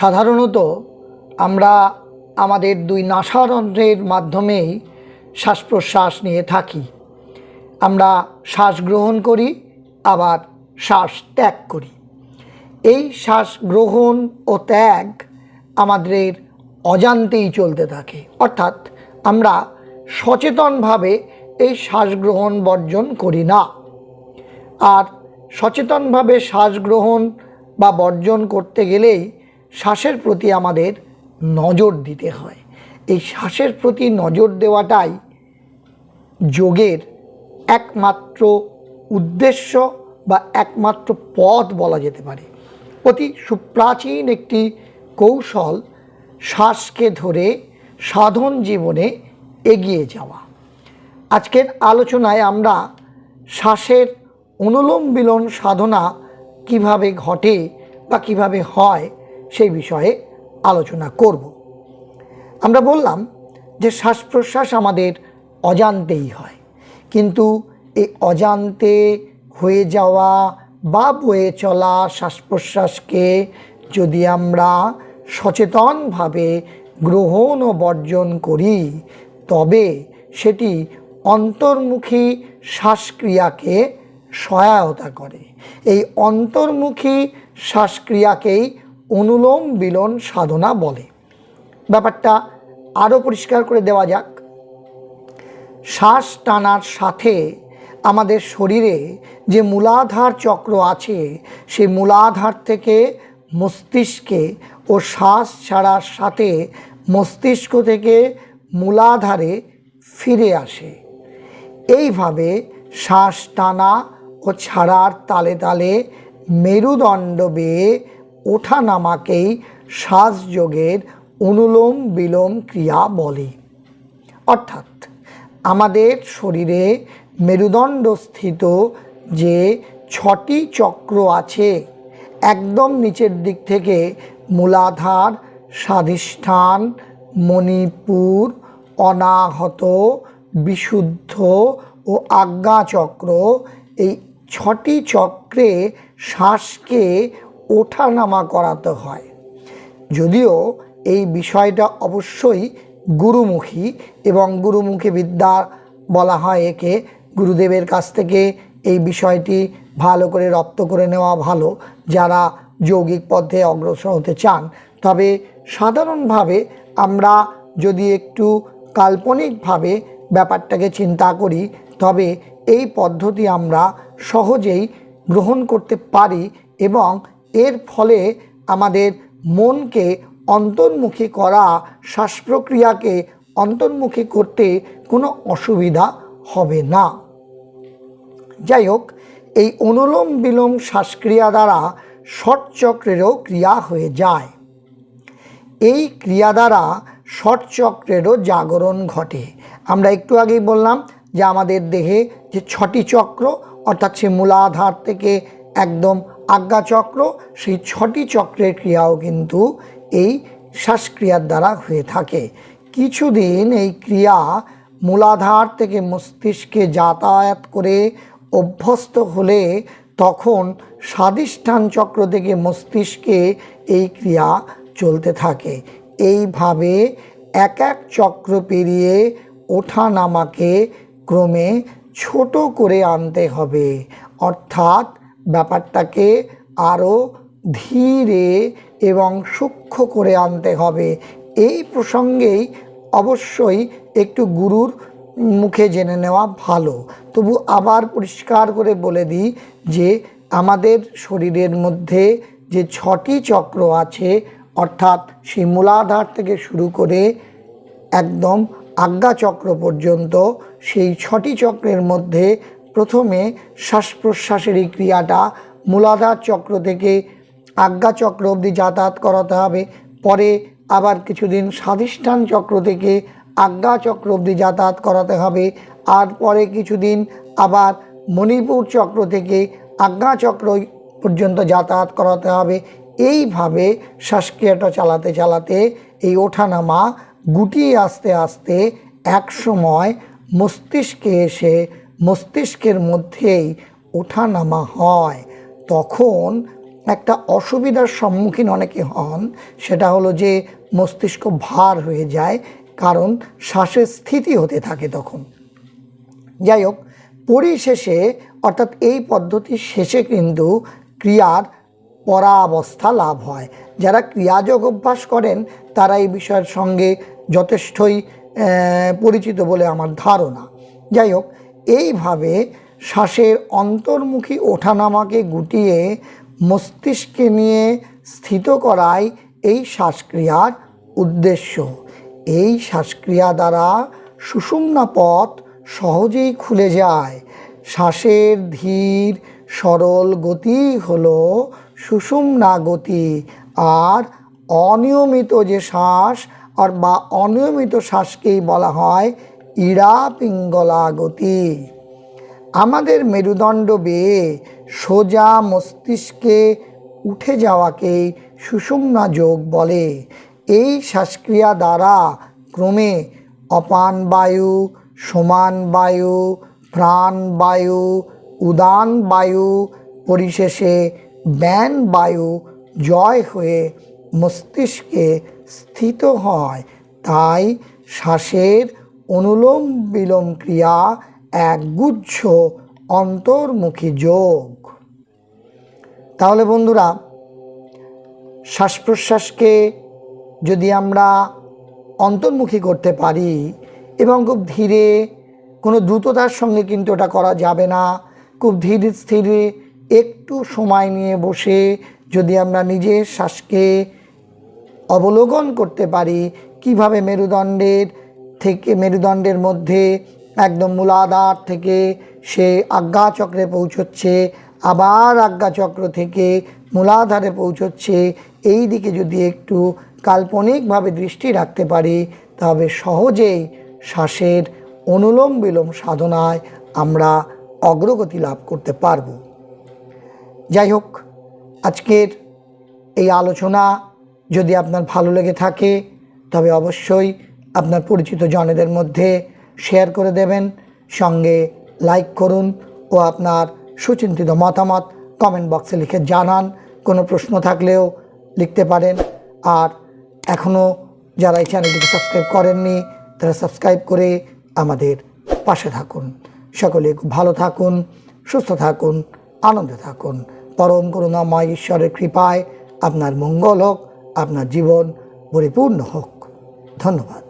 সাধারণত আমরা আমাদের দুই নাসারন্ধ্রের মাধ্যমেই শ্বাস প্রশ্বাস নিয়ে থাকি। আমরা শ্বাস গ্রহণ করি, আবার শ্বাস ত্যাগ করি। এই শ্বাস গ্রহণ ও ত্যাগ আমাদের অজান্তেই চলতে থাকে। অর্থাৎ আমরা সচেতনভাবে এই শ্বাস গ্রহণ বর্জন করি না। আর সচেতনভাবে শ্বাস গ্রহণ বা বর্জন করতে গেলেই শ্বাসের প্রতি আমাদের নজর দিতে হয়। এই শ্বাসের প্রতি নজর দেওয়াটাই যোগের একমাত্র উদ্দেশ্য বা একমাত্র পথ বলা যেতে পারে। অতি সুপ্রাচীন একটি কৌশল শ্বাসকে ধরে সাধন জীবনে এগিয়ে যাওয়া। আজকের আলোচনায় আমরা শ্বাসের অনুলোম বিলোম সাধনা কীভাবে ঘটে বা কীভাবে হয় সেই বিষয়ে আলোচনা করব। আমরা বললাম যে শ্বাস প্রশ্বাস আমাদের অজান্তেই হয়। কিন্তু এই অজান্তে হয়ে যাওয়া বা বয়ে চলা শ্বাস প্রশ্বাসকে যদি আমরা সচেতনভাবে গ্রহণ ও বর্জন করি, তবে সেটি অন্তর্মুখী শ্বাসক্রিয়াকে সহায়তা করে। এই অন্তর্মুখী শ্বাসক্রিয়াকেই অনুলোম বিলন সাধনা বলে। ব্যাপারটা আরও পরিষ্কার করে দেওয়া যাক। শ্বাস টানার সাথে আমাদের শরীরে যে মূলাধার চক্র আছে, সেই মূলাধার থেকে মস্তিষ্কে ও শ্বাস ছাড়ার সাথে মস্তিষ্ক থেকে মূলাধারে ফিরে আসে। এইভাবে শ্বাস টানা ও ছাড়ার তালে তালে মেরুদণ্ড বেয়ে ওঠা নামাকেই শ্বাসযোগের অনুলোম বিলোম ক্রিয়া বলে। অর্থাৎ আমাদের শরীরে মেরুদণ্ড স্থিত যে ছটি চক্র আছে, একদম নিচের দিক থেকে মূলাধার, স্বাধিষ্ঠান, মণিপুর, অনাহত, বিশুদ্ধ ও আজ্ঞা চক্র এই ছটি চক্রে শ্বাসকে ওঠানামা করাতে হয়। যদিও এই বিষয়টা অবশ্যই গুরুমুখী এবং গুরুমুখী বিদ্যা বলা হয় একে। গুরুদেবের কাছ থেকে এই বিষয়টি ভালো করে রপ্ত করে নেওয়া ভালো, যারা যৌগিক পথে অগ্রসর হতে চান। তবে সাধারণভাবে আমরা যদি একটু কাল্পনিকভাবে ব্যাপারটাকে চিন্তা করি, তবে এই পদ্ধতি আমরা সহজেই গ্রহণ করতে পারি এবং এর ফলে আমাদের মনকে অন্তর্মুখী করা শ্বাস প্রক্রিয়াকে অন্তর্মুখী করতে কোনো অসুবিধা হবে না। যাই হোক, এই অনুলোম বিলোম শ্বাসক্রিয়া দ্বারা ষটচক্রেরও ক্রিয়া হয়ে যায়। এই ক্রিয়া দ্বারা ষটচক্রেরও জাগরণ ঘটে। আমরা একটু আগেই বললাম যে আমাদের দেহে যে ছটি চক্র, অর্থাৎ সে মূলাধার থেকে একদম আজ্ঞা চক্র সেই ছটি চক্রের ক্রিয়াও কিন্তু এই শ্বাসক্রিয়ার দ্বারা হয়ে থাকে। কিছুদিন এই ক্রিয়া মূলাধার থেকে মস্তিষ্কে যাতায়াত করে অভ্যস্ত হলে তখন স্বাদিষ্ঠান চক্র থেকে মস্তিষ্কে এই ক্রিয়া চলতে থাকে। এইভাবে এক এক চক্র পেরিয়ে ওঠা নামাকে ক্রমে ছোট করে আনতে হবে। অর্থাৎ ব্যাপারটাকে আরও ধীরে এবং সূক্ষ্ম করে আনতে হবে। এই প্রসঙ্গেই অবশ্যই একটু গুরুর মুখে জেনে নেওয়া ভালো। তবু আবার পরিষ্কার করে বলে দিই যে, আমাদের শরীরের মধ্যে যে ছটি চক্র আছে, অর্থাৎ সেই মূলাধার থেকে শুরু করে একদম আজ্ঞা চক্র পর্যন্ত, সেই ছটি চক্রের মধ্যে প্রথমে শ্বাস প্রশ্বাসের এই ক্রিয়াটা মূলাধার চক্র থেকে আজ্ঞা চক্র অবধি যাতায়াত করাতে হবে। পরে আবার কিছুদিন স্বাধিষ্ঠান চক্র থেকে আজ্ঞা চক্র অবধি যাতায়াত করাতে হবে। আর পরে কিছুদিন আবার মণিপুর চক্র থেকে আজ্ঞা চক্র পর্যন্ত যাতায়াত করাতে হবে। এইভাবে শ্বাসক্রিয়াটা চালাতে চালাতে এই ওঠানামা গুটিয়ে আস্তে আস্তে এক সময় মস্তিষ্কে এসে মস্তিষ্কের মধ্যেই ওঠানামা হয়, তখন একটা অসুবিধার সম্মুখীন অনেকে হন। সেটা হলো যে মস্তিষ্ক ভার হয়ে যায়, কারণ শ্বাসের স্থিতি হতে থাকে তখন। যাই হোক, পরিশেষে, অর্থাৎ এই পদ্ধতির শেষে কিন্তু ক্রিয়ার পরাবস্থা লাভ হয়। যারা ক্রিয়াযোগ অভ্যাস করেন, তারা এই বিষয়ের সঙ্গে যথেষ্টই পরিচিত বলে আমার ধারণা। যাই হোক এইভাবে শ্বাসের অন্তর্মুখী ওঠানামাকে গুটিয়ে মস্তিষ্কে নিয়ে স্থিত করাই এই শ্বাসক্রিয়ার উদ্দেশ্য। এই শ্বাসক্রিয়া দ্বারা সুষুম্না পথ সহজেই খুলে যায়। শ্বাসের ধীর, সরল গতি হল সুষুম্না গতি আর অনিয়মিত যে শ্বাস, আর বা অনিয়মিত শ্বাসকেই বলা হয় ইড়া পিঙ্গলা গতি আমাদের মেরুদণ্ড বেয়ে সোজা মস্তিষ্কে উঠে যাওয়াকেই সুষুম্না যোগ বলে। এই শ্বাসক্রিয়া দ্বারা ক্রমে অপান বায়ু, সমান বায়ু, প্রাণ বায়ু, উদান বায়ু, পরিশেষে ব্যান বায়ু জয় হয়ে মস্তিষ্কে স্থিত হয়। তাই শ্বাসের অনুলোম বিলোম ক্রিয়া একগুচ্ছ অন্তর্মুখী যোগ। তাহলে বন্ধুরা শ্বাস প্রশ্বাসকে যদি আমরা অন্তর্মুখী করতে পারি এবং খুব ধীরে, কোনো দ্রুততার সঙ্গে কিন্তু ওটা করা যাবে না, খুব ধীরে স্থিরে একটু সময় নিয়ে বসে যদি আমরা নিজের শ্বাসকে অবলোকন করতে পারি, কীভাবে মেরুদণ্ডের থেকে মেরুদণ্ডের মধ্যে একদম মূলাধার থেকে সে আজ্ঞাচক্রে পৌঁছচ্ছে, আবার আজ্ঞাচক্র থেকে মূলাধারে পৌঁছচ্ছে। এই দিকে যদি একটু কাল্পনিকভাবে দৃষ্টি রাখতে পারি, তবে সহজেই শ্বাসের অনুলোম বিলোম সাধনায় আমরা অগ্রগতি লাভ করতে পারব। যাই হোক, আজকের এই আলোচনা যদি আপনার ভালো লেগে থাকে, তবে অবশ্যই আপনার পরিচিত জনেদের মধ্যে শেয়ার করে দেবেন, সঙ্গে লাইক করুন ও আপনার সুচিন্তিত মতামত কমেন্ট বক্সে লিখে জানান। কোনো প্রশ্ন থাকলেও লিখতে পারেন। আর এখনও যারা এই চ্যানেলটিকে সাবস্ক্রাইব করেননি, তারা সাবস্ক্রাইব করে আমাদের পাশে থাকুন। সকলে ভালো থাকুন, সুস্থ থাকুন, আনন্দে থাকুন। পরম করুণাময় ঈশ্বরের কৃপায় আপনার মঙ্গল হোক, আপনার জীবন পরিপূর্ণ হোক। ধন্যবাদ।